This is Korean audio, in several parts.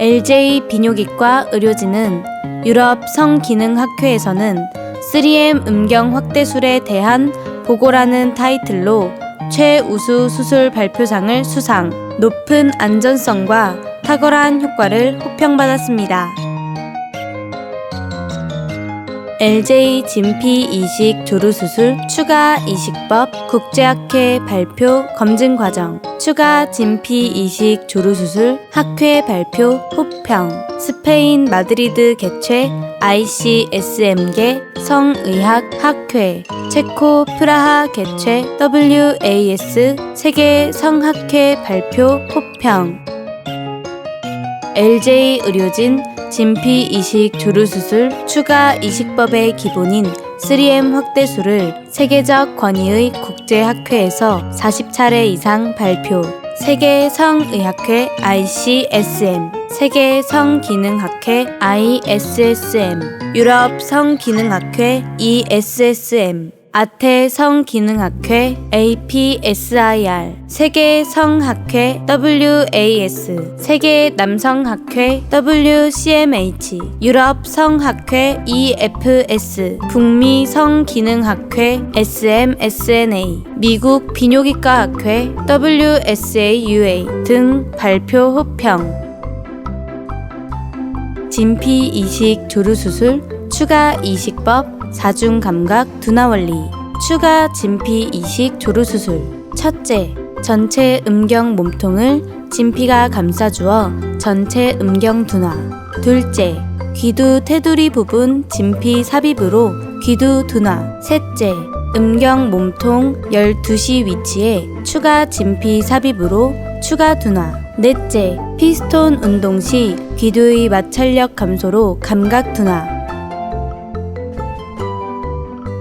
LJ 비뇨기과 의료진은 유럽 성기능학회에서는 3M 음경 확대술에 대한 보고라는 타이틀로 최우수 수술 발표상을 수상, 높은 안전성과 탁월한 효과를 호평받았습니다. LJ 진피 이식 조루 수술 추가 이식법 국제학회 발표 검증 과정 추가 진피 이식 조루 수술 학회 발표 호평 스페인 마드리드 개최 ICSM계 성의학 학회 체코 프라하 개최 WAS 세계 성학회 발표 호평. LJ 의료진 진피 이식 조루 수술 추가 이식법의 기본인 3M 확대술을 세계적 권위의 국제학회에서 40차례 이상 발표. 세계 성의학회 ICSM, 세계 성기능학회 ISSM, 유럽 성기능학회 ESSM, 아태 성기능학회 APSIR, 세계 성학회 WAS, 세계 남성학회 WCMH, 유럽 성학회 EFS, 북미 성기능학회 SMSNA, 미국 비뇨기과학회 WSAUA 등 발표 호평. 진피 이식 조루 수술 추가 이식법 사중 감각 둔화 원리 추가 진피 이식 조루 수술. 첫째 전체 음경 몸통을 진피가 감싸주어 전체 음경 둔화. 둘째 귀두 테두리 부분 진피 삽입으로 귀두 둔화. 셋째 음경 몸통 12시 위치에 추가 진피 삽입으로 추가 둔화. 넷째 피스톤 운동 시 귀두의 마찰력 감소로 감각 둔화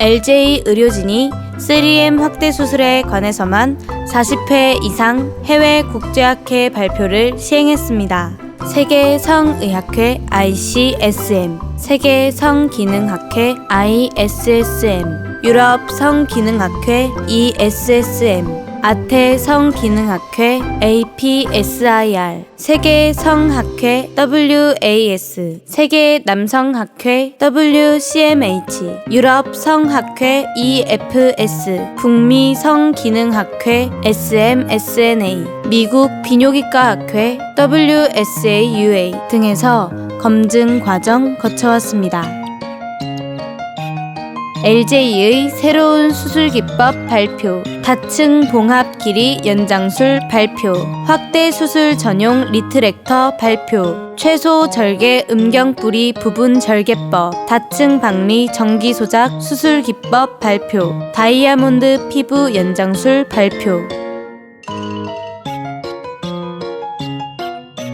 LJ 의료진이 3M 확대 수술에 관해서만 40회 이상 해외 국제학회 발표를 시행했습니다. 세계 성의학회 ICSM, 세계 성기능학회 ISSM, 유럽 성기능학회 ESSM, 아태 성기능학회 APSIR, 세계 성학회 WAS, 세계 남성학회 WCMH, 유럽 성학회 EFS, 북미 성기능학회 SMSNA, 미국 비뇨기과학회 WSAUA 등에서 검증 과정 거쳐왔습니다. LJ의 새로운 수술 기법 발표, 다층 봉합 길이 연장술 발표, 확대 수술 전용 리트렉터 발표, 최소 절개 음경 뿌리 부분 절개법, 다층 박리 전기 소작 수술 기법 발표, 다이아몬드 피부 연장술 발표.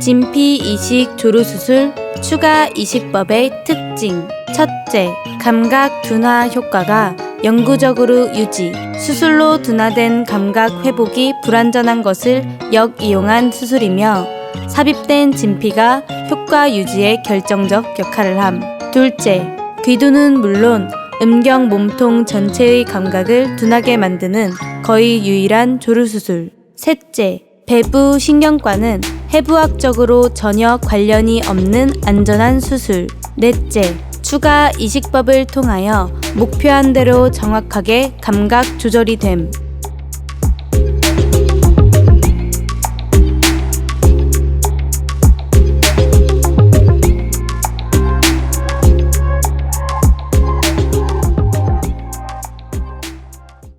진피 이식 조루 수술 추가 이식법의 특징. 첫째, 감각 둔화 효과가 영구적으로 유지, 수술로 둔화된 감각 회복이 불완전한 것을 역이용한 수술이며 삽입된 진피가 효과 유지에 결정적 역할을 함. 둘째, 귀두는 물론 음경 몸통 전체의 감각을 둔하게 만드는 거의 유일한 조루 수술. 셋째, 배부 신경과는 해부학적으로 전혀 관련이 없는 안전한 수술. 넷째, 추가 이식법을 통하여 목표한 대로 정확하게 감각 조절이 됨.